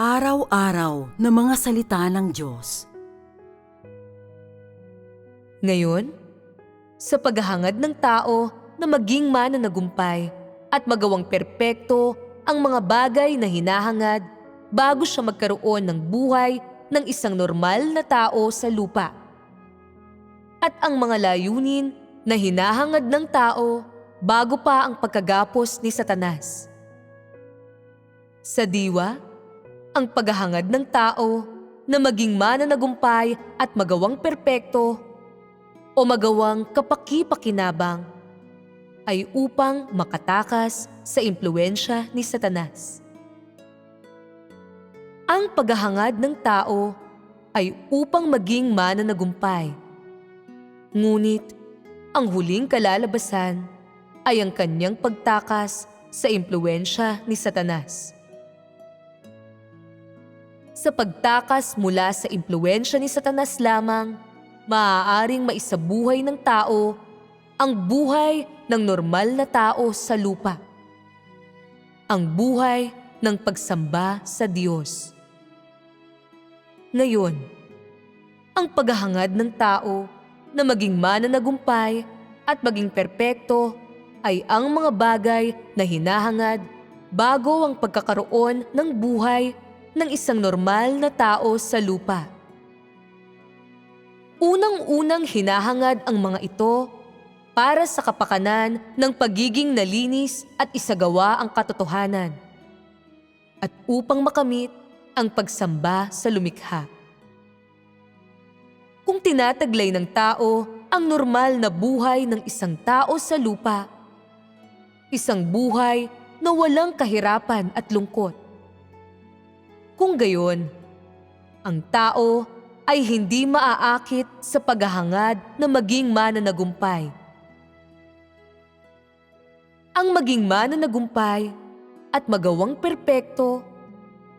Araw-araw na mga salita ng Diyos. Ngayon, sa paghahangad ng tao na maging mananagumpay at magawang perpekto ang mga bagay na hinahangad bago siya magkaroon ng buhay ng isang normal na tao sa lupa. At ang mga layunin na hinahangad ng tao bago pa ang pagkagapos ni Satanas. Sa diwa, ang paghahangad ng tao na maging mananagumpay at magawang perpekto o magawang kapaki-pakinabang ay upang makatakas sa impluensya ni Satanas. Ang paghahangad ng tao ay upang maging mananagumpay. Ngunit ang huling kalalabasan ay ang kanyang pagtakas sa impluensya ni Satanas. Sa pagtakas mula sa impluensya ni Satanas lamang, maaaring maisabuhay ng tao ang buhay ng normal na tao sa lupa. Ang buhay ng pagsamba sa Diyos. Ngayon, ang paghahangad ng tao na maging mananagumpay at maging perpekto ay ang mga bagay na hinahangad bago ang pagkakaroon ng buhay ng isang normal na tao sa lupa. Unang-unang hinahangad ang mga ito para sa kapakanan ng pagiging nalinis at isagawa ang katotohanan at upang makamit ang pagsamba sa lumikha. Kung tinataglay ng tao ang normal na buhay ng isang tao sa lupa, isang buhay na walang kahirapan at lungkot, kung gayon, ang tao ay hindi maaakit sa paghahangad na maging mananagumpay. Ang maging mananagumpay at magawang perpekto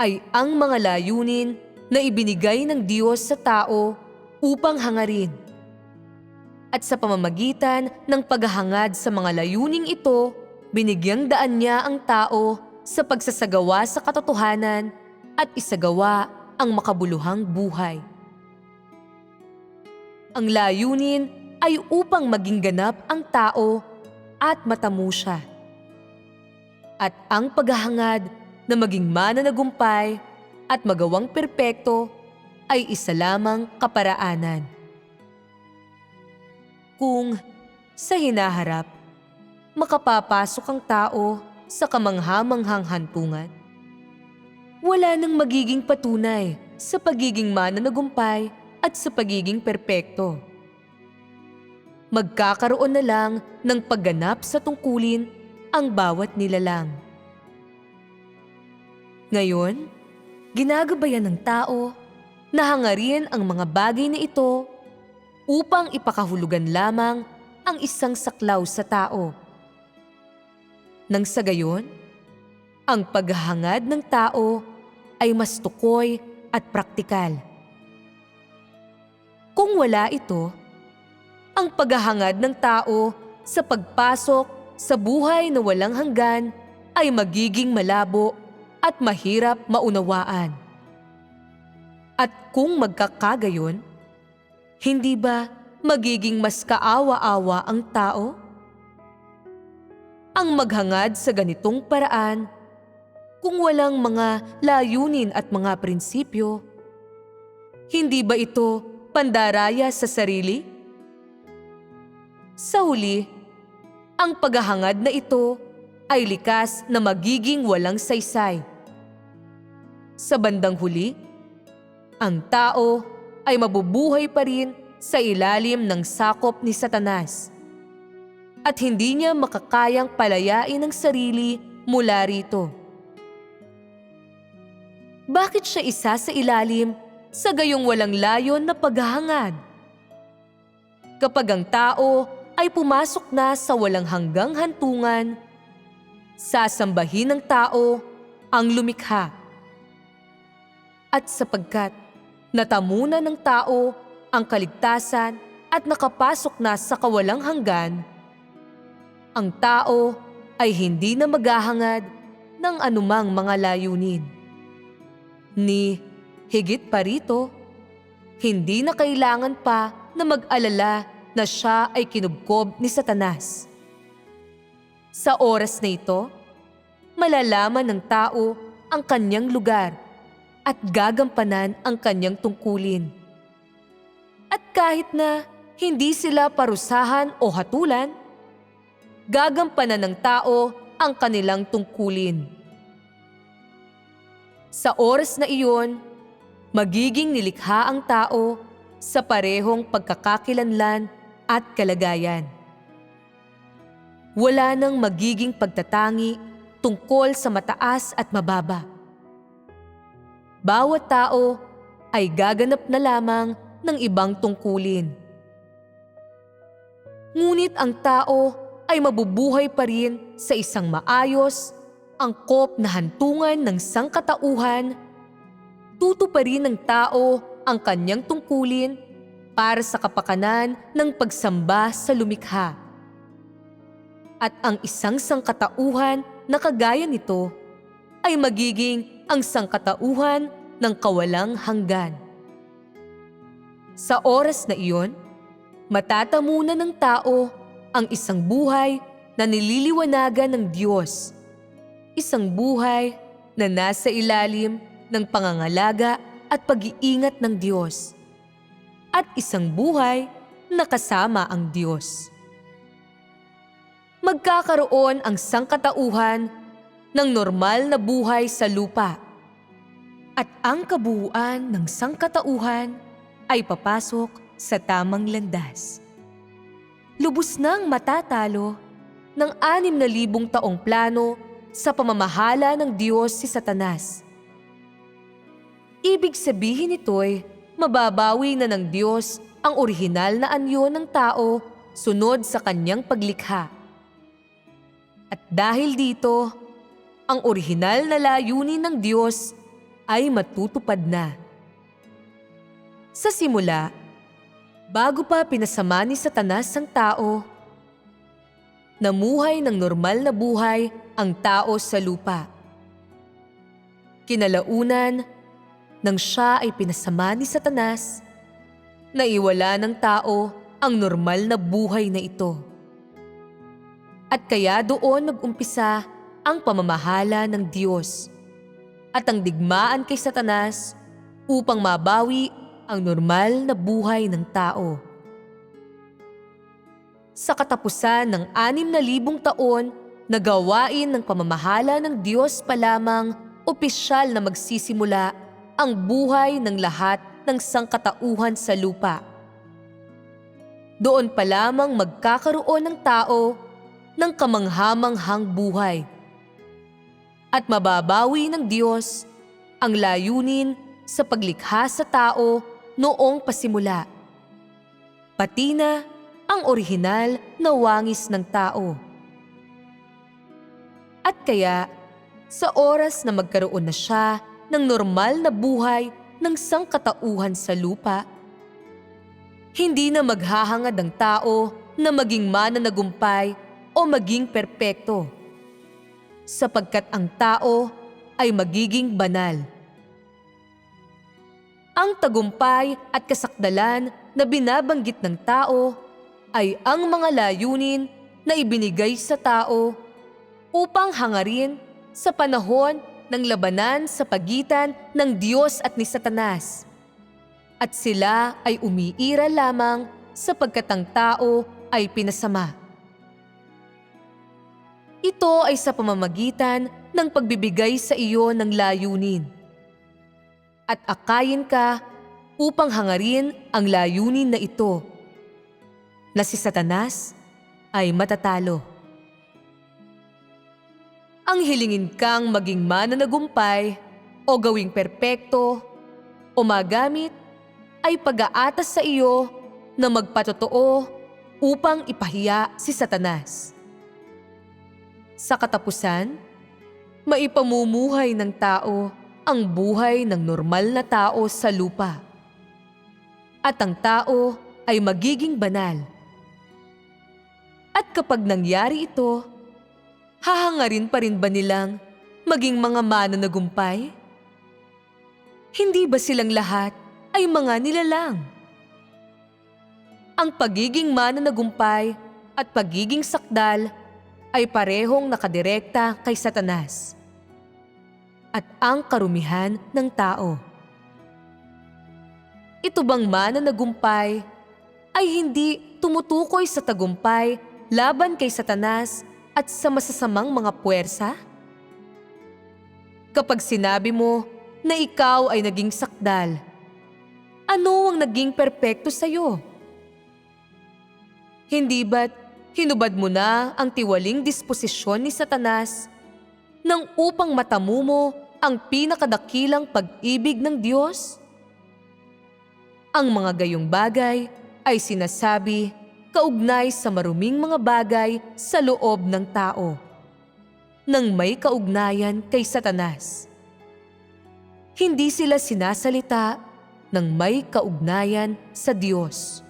ay ang mga layunin na ibinigay ng Diyos sa tao upang hangarin. At sa pamamagitan ng paghahangad sa mga layuning ito, binigyang daan niya ang tao sa pagsasagawa sa katotohanan at isagawa ang makabuluhang buhay. Ang layunin ay upang maging ganap ang tao at matamo siya. At ang paghahangad na maging mananagumpay at magawang perpekto ay isa lamang kaparaanan. Kung sa hinaharap, makapapasok ang tao sa kamanghamanghang hantungan, wala nang magiging patunay sa pagiging mananagumpay at sa pagiging perpekto. Magkakaroon na lang ng pagganap sa tungkulin ang bawat nilalang. Ngayon, ginagabayan ng tao na hangarin ang mga bagay na ito upang ipakahulugan lamang ang isang saklaw sa tao. Nang sa gayon, ang paghahangad ng tao ay mas tukoy at praktikal. Kung wala ito, ang paghahangad ng tao sa pagpasok sa buhay na walang hanggan ay magiging malabo at mahirap maunawaan. At kung magkakagayon, hindi ba magiging mas kaawa-awa ang tao? Ang maghangad sa ganitong paraan kung walang mga layunin at mga prinsipyo? Hindi ba ito pandaraya sa sarili? Sa huli, ang paghahangad na ito ay likas na magiging walang saysay. Sa bandang huli, ang tao ay mabubuhay pa rin sa ilalim ng sakop ni Satanas at hindi niya makakayang palayain ang sarili mula rito. Bakit siya isa sa ilalim sa gayong walang layon na paghahangad? Kapag ang tao ay pumasok na sa walang hanggang hantungan, sasambahin ng tao ang lumikha. At sapagkat natamuna ng tao ang kaligtasan at nakapasok na sa kawalang hanggan, ang tao ay hindi na maghahangad ng anumang mga layunin. Ni higit pa rito, hindi na kailangan pa na mag-alala na siya ay kinubkob ni Satanas. Sa oras na ito, malalaman ng tao ang kanyang lugar at gagampanan ang kanyang tungkulin. At kahit na hindi sila parusahan o hatulan, gagampanan ng tao ang kanilang tungkulin. Sa oras na iyon, magiging nilikha ang tao sa parehong pagkakakilanlan at kalagayan. Wala nang magiging pagtatangi tungkol sa mataas at mababa. Bawat tao ay gaganap na lamang ng ibang tungkulin. Ngunit ang tao ay mabubuhay pa rin sa isang maayos, angkop na hantungan ng sangkatauhan, tutuparin ng tao ang kanyang tungkulin para sa kapakanan ng pagsamba sa lumikha. At ang isang sangkatauhan na kagaya nito ay magiging ang sangkatauhan ng kawalang hanggan. Sa oras na iyon, matatamunan ng tao ang isang buhay na nililiwanagan ng Diyos. Isang buhay na nasa ilalim ng pangangalaga at pag-iingat ng Diyos. At isang buhay na kasama ang Diyos. Magkakaroon ang sangkatauhan ng normal na buhay sa lupa. At ang kabuuan ng sangkatauhan ay papasok sa tamang landas. Lubos nang matatalo ng anim na libong taong plano sa pamamahala ng Diyos si Satanas. Ibig sabihin nito'y mababawi na ng Diyos ang orihinal na anyo ng tao sunod sa kanyang paglikha. At dahil dito, ang orihinal na layunin ng Diyos ay matutupad na. Sa simula, bago pa pinasama ni Satanas ang tao, namuhay ng normal na buhay ang tao sa lupa. Kinalaunan, nang siya ay pinasama ni Satanas, naiwala ng tao ang normal na buhay na ito. At kaya doon nag-umpisa ang pamamahala ng Diyos at ang digmaan kay Satanas upang mabawi ang normal na buhay ng tao. Sa katapusan ng anim na libong taon na gawain ng pamamahala ng Diyos pa lamang opisyal na magsisimula ang buhay ng lahat ng sangkatauhan sa lupa. Doon pa lamang magkakaroon ng tao ng kamanghamanghang buhay. At mababawi ng Diyos ang layunin sa paglikha sa tao noong pasimula. Pati na ang orihinal na wangis ng tao. At kaya, sa oras na magkaroon na siya ng normal na buhay ng sangkatauhan sa lupa, hindi na maghahangad ang tao na maging mananagumpay o maging perpekto. Sapagkat ang tao ay magiging banal. Ang tagumpay at kasakdalan na binabanggit ng tao ay ang mga layunin na ibinigay sa tao upang hangarin sa panahon ng labanan sa pagitan ng Diyos at ni Satanas. At sila ay umiira lamang sapagkat ang tao ay pinasama. Ito ay sa pamamagitan ng pagbibigay sa iyo ng layunin. At akayin ka upang hangarin ang layunin na ito, na si Satanas ay matatalo. Ang hilingin kang maging mananagumpay o gawing perpekto o magamit ay pag-aatas sa iyo na magpatotoo upang ipahiya si Satanas. Sa katapusan, maipamumuhay ng tao ang buhay ng normal na tao sa lupa. At ang tao ay magiging banal. At kapag nangyari ito, hahangarin pa rin ba nilang maging mga mananagumpay? Hindi ba silang lahat ay mga nilalang? Ang pagiging mananagumpay at pagiging sakdal ay parehong nakadirekta kay Satanas at ang karumihan ng tao. Ito bang mananagumpay ay hindi tumutukoy sa tagumpay laban kay Satanas at sa masasamang mga puwersa? Kapag sinabi mo na ikaw ay naging sakdal, ano ang naging perpekto sa'yo? Hindi ba't hinubad mo na ang tiwaling disposisyon ni Satanas nang upang matamu mo ang pinakadakilang pag-ibig ng Diyos? Ang mga gayong bagay ay sinasabi kaugnay sa maruming mga bagay sa loob ng tao nang may kaugnayan kay Satanas. Hindi sila sinasalita ng may kaugnayan sa Diyos.